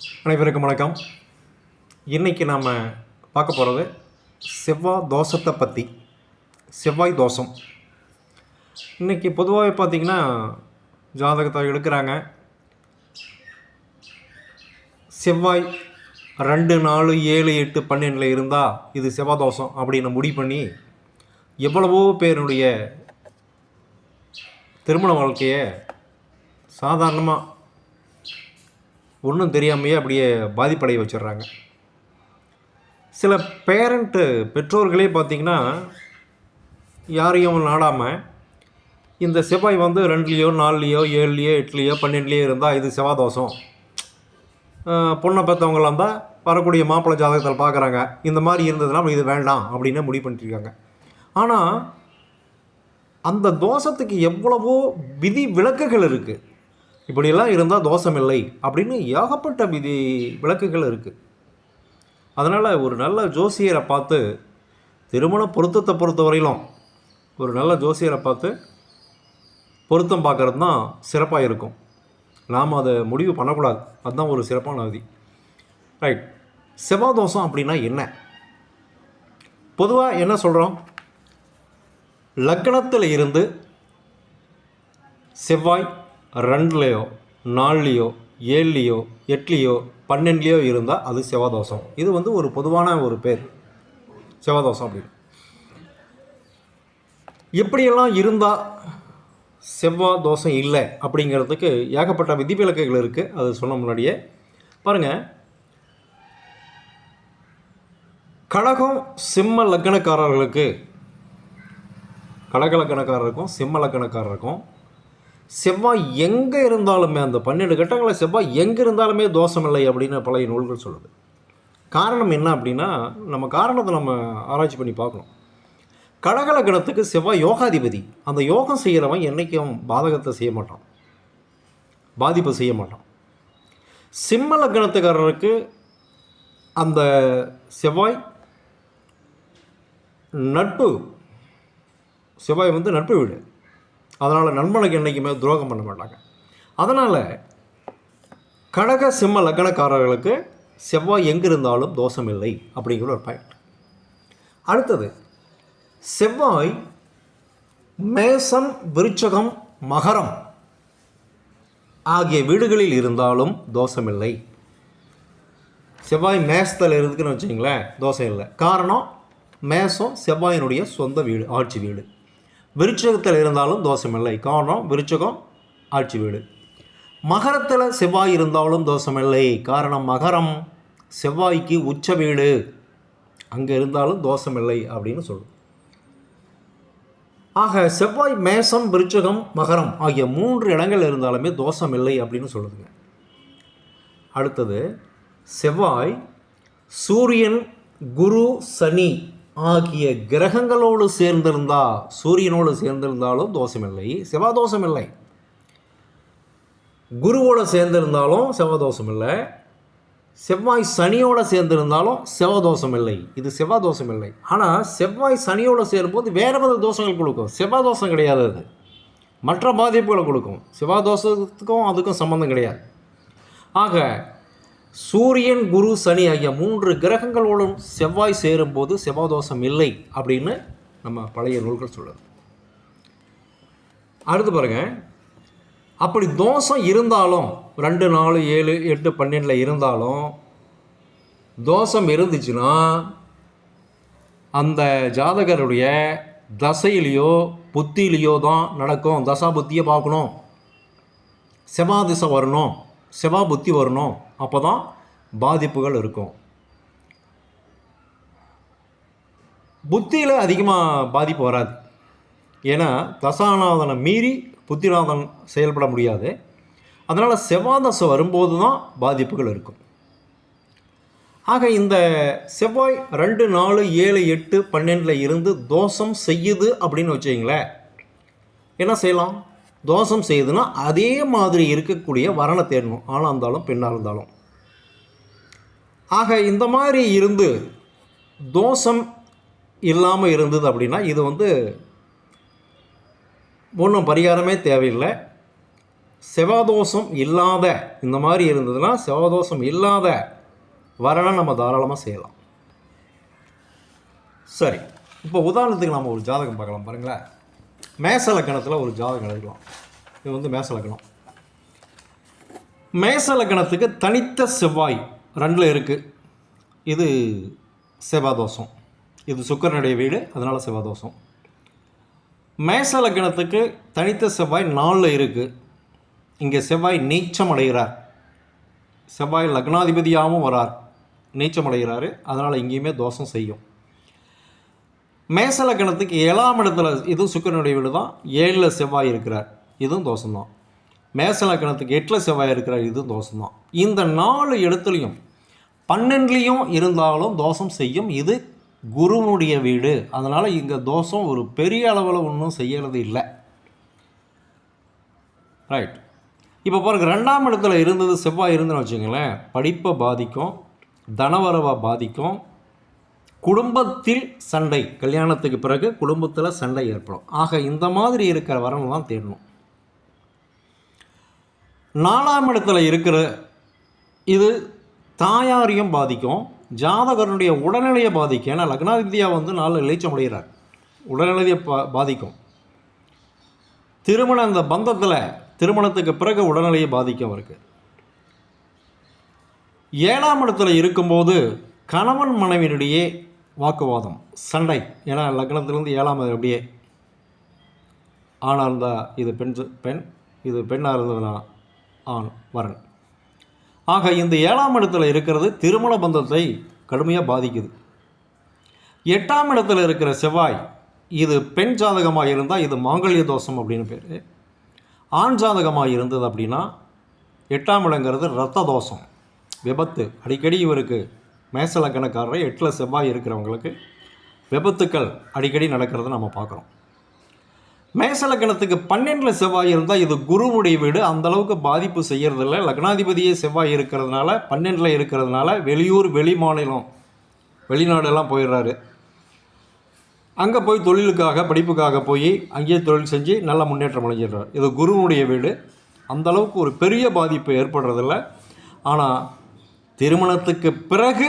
அனைவருக்கும் வணக்கம். இன்றைக்கி நாம் பார்க்க போகிறது செவ்வாய் தோஷத்தை பற்றி செவ்வாய் தோஷம். இன்றைக்கி பொதுவாகவே பார்த்திங்கன்னா ஜாதகத்தை எடுக்கிறாங்க. செவ்வாய் ரெண்டு நாலு ஏழு எட்டு பன்னெண்டில் இருந்தால் இது செவ்வாய் தோஷம் அப்படின்னு முடிவு பண்ணி எவ்வளவோ பேருடைய திருமண வாழ்க்கையை சாதாரணமாக ஒன்றும் தெரியாமையே அப்படியே பாதிப்படைய வச்சிடுறாங்க. சில பேரண்ட்டு பெற்றோர்களே பார்த்திங்கன்னா யாரையும் நாடாமல் இந்த செவ்வாய் வந்து ரெண்டுலேயோ நாலுலேயோ ஏழுலேயோ எட்டுலேயோ பன்னெண்டுலேயோ இருந்தால் இது செவ்வாய் தோஷம் பொண்ணை பெற்றவங்களாம் இருந்தால் வரக்கூடிய மாப்பிள்ளை ஜாதகத்தில் பார்க்குறாங்க இந்த மாதிரி இருந்ததுன்னா இது வேண்டாம் அப்படின்னு முடிவு பண்ணிட்டுருக்காங்க. ஆனால் அந்த தோஷத்துக்கு எவ்வளவோ விதி விளக்குகள் இருக்குது இப்படியெல்லாம் இருந்தால் தோஷம் இல்லை அப்படின்னு ஏகப்பட்ட விதி விளக்குகள் இருக்குது அதனால் ஒரு நல்ல ஜோசியரை பார்த்து திருமண பொருத்தத்தை பொறுத்த வரையிலும் ஒரு நல்ல ஜோசியரை பார்த்து பொருத்தம் பார்க்குறது தான் சிறப்பாக இருக்கும். நாம் அதை முடிவு பண்ணக்கூடாது. அதுதான் ஒரு சிறப்பான விதி. ரைட் செவ்வாய் தோஷம் அப்படின்னா என்ன? பொதுவாக என்ன சொல்கிறோம் லக்கணத்தில் இருந்து செவ்வாய் ரெண்டுலேயோ நாலுலேயோ ஏழுலேயோ எட்டுலேயோ பன்னெண்டுலேயோ இருந்தால் அது செவ்வாதோஷம். இது வந்து ஒரு பொதுவான ஒரு பேர். செவ்வாதோஷம் அப்படின்னு. எப்படியெல்லாம் இருந்தால் செவ்வாய் தோஷம் இல்லை அப்படிங்கிறதுக்கு ஏகப்பட்ட விதிவிலக்குகள் இருக்குது அது சொன்ன முன்னாடியே. பாருங்கள் கழகம் சிம்ம லக்கணக்காரர்களுக்கு கழக லக்கணக்காரருக்கும் சிம்ம லக்கணக்காரருக்கும் செவ்வாய் எங்கே இருந்தாலுமே அந்த பன்னெண்டு கட்டங்களில் செவ்வாய் எங்கே இருந்தாலுமே தோஷம் இல்லை அப்படின்னு பழைய நூல்கள் சொல்லுது. காரணம் என்ன அப்படின்னா நம்ம காரணத்தை நம்ம ஆராய்ச்சி பண்ணி பார்க்கணும். கடக லக்கணத்துக்கு செவ்வாய் யோகாதிபதி. அந்த யோகம் செய்கிறவன் என்றைக்கும் பாதகத்தை செய்ய மாட்டான். பாதிப்பை செய்ய மாட்டான். சிம்ம லக்கணத்துக்காரருக்கு அந்த செவ்வாய் நட்பு செவ்வாய் வந்து நட்பு வீடு. அதனால் நண்பனுக்கு என்றைக்குமே துரோகம் பண்ண மாட்டாங்க. அதனால் கடக சிம்ம லக்னக்காரர்களுக்கு செவ்வாய் எங்கிருந்தாலும் தோஷம் இல்லை அப்படிங்கிற ஒரு பாயிண்ட் அடுத்தது செவ்வாய் மேசம் விருச்சகம் மகரம் ஆகிய வீடுகளில் இருந்தாலும் தோஷமில்லை. செவ்வாய் மேசத்தில் இருக்குதுன்னு வச்சிங்களேன் தோஷம் இல்லை. காரணம் மேசம் செவ்வாயினுடைய சொந்த வீடு ஆட்சி வீடு. விருச்சகத்தில் இருந்தாலும் தோஷமில்லை காரணம் விருச்சகம் ஆட்சி வீடு. மகரத்தில் செவ்வாய் இருந்தாலும் தோஷமில்லை காரணம் மகரம் செவ்வாய்க்கு உச்ச வீடு. அங்கே இருந்தாலும் தோஷமில்லை அப்படின்னு சொல்லும் ஆக செவ்வாய் மேசம் விருச்சகம் மகரம் ஆகிய மூன்று இடங்கள் இருந்தாலுமே தோஷம் இல்லை அப்படின்னு சொல்லுதுங்க அடுத்தது செவ்வாய் சூரியன் குரு சனி ஆகிய கிரகங்களோடு சேர்ந்திருந்தா சூரியனோடு சேர்ந்திருந்தாலும் தோஷமில்லை செவ்வாய் தோஷம் இல்லை குருவோடு சேர்ந்திருந்தாலும் செவ்வாய் தோஷம் இல்லை செவ்வாய் சனியோட சேர்ந்திருந்தாலும் செவ்வாய் இல்லை இது செவ்வாதோஷம் இல்லை ஆனால் செவ்வாய் சனியோட சேரும்போது வேறு வித தோஷங்கள் கொடுக்கும். செவ்வாதோஷம் கிடையாது அது. மற்ற பாதிப்புகளை கொடுக்கும். செவ்வாதோஷத்துக்கும் அதுக்கும் சம்மந்தம் கிடையாது. ஆக சூரியன் குரு சனி ஆகிய மூன்று கிரகங்களோடும் செவ்வாய் சேரும்போது செவ்வாதோஷம் இல்லை அப்படின்னு நம்ம பழைய நூல்கள் சொல்லுது. அடுத்து பாருங்க. அப்படி தோஷம் இருந்தாலும் ரெண்டு நாலு ஏழு எட்டு பன்னெண்டில் இருந்தாலும் தோஷம் இருந்துச்சுன்னா அந்த ஜாதகருடைய தசையிலையோ புத்தியிலையோ தான் நடக்கும். தசா புத்தியை பார்க்கணும். செவ்வா திசை வரணும். செவ்வா புத்தி வரணும் அப்போ தான் பாதிப்புகள் இருக்கும். புத்தியில் அதிகமாக பாதிப்பு வராது. ஏன்னா தசாநாதனை மீறி புத்திநாதன் செயல்பட முடியாது. அதனால் செவ்வாதசை வரும்போது தான் பாதிப்புகள் இருக்கும். ஆக இந்த செவ்வாய் ரெண்டு நாலு ஏழு எட்டு பன்னெண்டில் இருந்து தோஷம் செய்யுது அப்படின்னு வச்சிங்களேன் என்ன செய்யலாம்? தோஷம் செய்யுதுன்னா அதே மாதிரி இருக்கக்கூடிய வரனை தேடணும் ஆணாக இருந்தாலும் பெண்ணாக இருந்தாலும். ஆக இந்த மாதிரி இருந்து தோஷம் இல்லாமல் இருந்தது அப்படின்னா இது வந்து ஒன்றும் பரிகாரமே தேவையில்லை. செவ்வாதோஷம் இல்லாத இந்த மாதிரி இருந்ததுன்னா செவ்வாதோஷம் இல்லாத வரனை நம்ம தாராளமாக செய்யலாம். சரி இப்போ உதாரணத்துக்கு நம்ம ஒரு ஜாதகம் பார்க்கலாம் பாருங்களேன். மேசலக்கணத்தில் ஒரு ஜாதகம் எழுதலாம். இது வந்து மேசலக்கணம். மேசலக்கணத்துக்கு தனித்த செவ்வாய் ரெண்டில் இருக்குது இது செவ்வாதோஷம். இது சுக்கரனுடைய வீடு அதனால் செவ்வாதோஷம். மேசலக்கணத்துக்கு தனித்த செவ்வாய் நாலில் இருக்குது இங்கே செவ்வாய் நீச்சம் அடைகிறார். செவ்வாய் லக்னாதிபதியாகவும் வரார். நீச்சம் அடைகிறாரு. அதனால் இங்கேயுமே தோஷம் செய்யும். மேசலக்கணத்துக்கு ஏழாம் இடத்துல இதுவும் சுக்கரனுடைய வீடு தான். ஏழில் செவ்வாய் இருக்கிறார். இதுவும் தோஷம்தான். மேசலக்கணத்துக்கு எட்டில் செவ்வாய் இருக்கிறார். இதுவும் தோஷம்தான். இந்த நாலு இடத்துலையும் பன்னெண்டுலேயும் இருந்தாலும் தோஷம் செய்யும். இது குருவனுடைய வீடு. அதனால் இங்கே தோஷம் ஒரு பெரிய அளவில் ஒன்றும் செய்யறது இல்லை. ரைட் இப்போ பாருங்க ரெண்டாம் இடத்துல இருந்தது செவ்வாய் இருந்துன்னு வச்சுங்களேன் படிப்பை பாதிக்கும். தனவரவை பாதிக்கும். குடும்பத்தில் சண்டை. கல்யாணத்துக்கு பிறகு குடும்பத்தில் சண்டை ஏற்படும். ஆக இந்த மாதிரி இருக்கிற வரன் தான் தேடணும். நாலாம் இடத்துல இருக்கிற இது தாயாரையும் பாதிக்கும். ஜாதகருடைய உடல்நிலையை பாதிக்கும். ஏன்னா லக்னாதித்யா வந்து நாலு இளைச்சம் அடைகிறார். உடல்நிலையை பா பாதிக்கும். திருமண அந்த பந்தத்தில் திருமணத்துக்கு பிறகு உடல்நிலையை பாதிக்கும் அவருக்கு. ஏழாம் இடத்துல இருக்கும்போது கணவன் மனைவியினிடையே வாக்குவாதம். சண்டை. ஏன்னா லக்னத்திலேருந்து ஏழாம் அப்படியே ஆணாக இருந்தால் இது பெண் பெண் இது பெண்ணாக இருந்ததுனா ஆண் வரன். ஆக இந்த ஏழாம் இடத்துல இருக்கிறது திருமண பந்தத்தை கடுமையாக பாதிக்குது. எட்டாம் இடத்துல இருக்கிற செவ்வாய் இது பெண் ஜாதகமாக இருந்தால் இது மாங்கல்ய தோஷம் அப்படின்னு பேர். ஆண் ஜாதகமாக இருந்தது அப்படின்னா எட்டாம் இடங்கிறது ரத்த தோஷம். விபத்து. அடிக்கடி இவருக்கு மேசலக்கணக்காரர் எட்டில் செவ்வாய் இருக்கிறவங்களுக்கு விபத்துக்கள் அடிக்கடி நடக்கிறத நம்ம பார்க்குறோம். மேசலக்கணத்துக்கு பன்னெண்டில் செவ்வாய் இருந்தால் இது குருவுடைய வீடு. அந்தளவுக்கு பாதிப்பு செய்கிறதில்ல லக்னாதிபதியே செவ்வாய் இருக்கிறதுனால பன்னெண்டில் இருக்கிறதுனால வெளியூர் வெளி மாநிலம் வெளிநாடெல்லாம் போயிடுறாரு. அங்கே போய் தொழிலுக்காக படிப்புக்காக போய் அங்கேயே தொழில் செஞ்சு நல்ல முன்னேற்றம் அடைஞ்சிடுறார். இது குருவுடைய வீடு. அந்த அளவுக்கு ஒரு பெரிய பாதிப்பு ஏற்படுறதில்ல. ஆனால் திருமணத்துக்கு பிறகு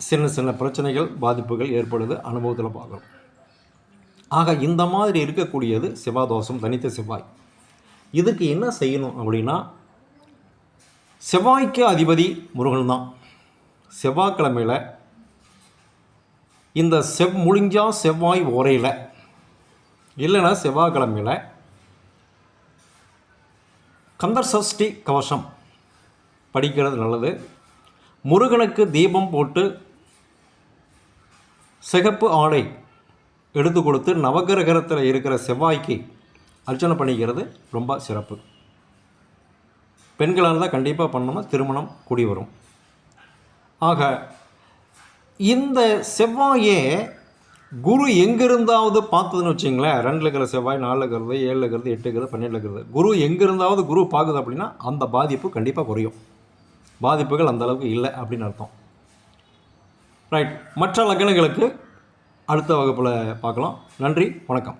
சின்ன சின்ன பிரச்சனைகள் பாதிப்புகள் ஏற்படுது அனுபவத்தில் பார்க்குறோம் ஆக இந்த மாதிரி இருக்கக்கூடியது செவ்வாதோஷம் தனித்த செவ்வாய். இதுக்கு என்ன செய்யணும் அப்படின்னா செவ்வாய்க்கு அதிபதி முருகன் தான். செவ்வாய்க்கிழமையில் இந்த செவ் முழிஞ்சா செவ்வாய் உரையில் இல்லைன்னா செவ்வாய்க்கிழமையில் கந்தர் சஷ்டி கவசம். படிக்கிறது நல்லது. முருகனுக்கு தீபம் போட்டு சிகப்பு ஆடை எடுத்து கொடுத்து நவகிரகத்தில் இருக்கிற செவ்வாய்க்கு அர்ச்சனை பண்ணிக்கிறது ரொம்ப சிறப்பு. பெண்களாக தான் கண்டிப்பாக பண்ணணும் திருமணம் கூடி வரும். ஆக இந்த செவ்வாயே குரு எங்கிருந்தாவது பார்த்ததுன்னு வச்சிங்களேன் ரெண்டில் இருக்கிற செவ்வாய் நாலில் இருக்கிறது ஏழில் இருக்கிறது எட்டு இருக்கிறது பன்னெண்டில் இருக்கிறது. குரு எங்கிருந்தாவது குரு பார்க்குது அப்படின்னா அந்த பாதிப்பு கண்டிப்பாக குறையும். பாதிப்புகள் அந்த அளவுக்கு இல்லை அப்படின்னு அர்த்தம். ரைட் மற்ற லக்னங்களுக்கு அடுத்த வகுப்பில் பார்க்கலாம். நன்றி. வணக்கம்.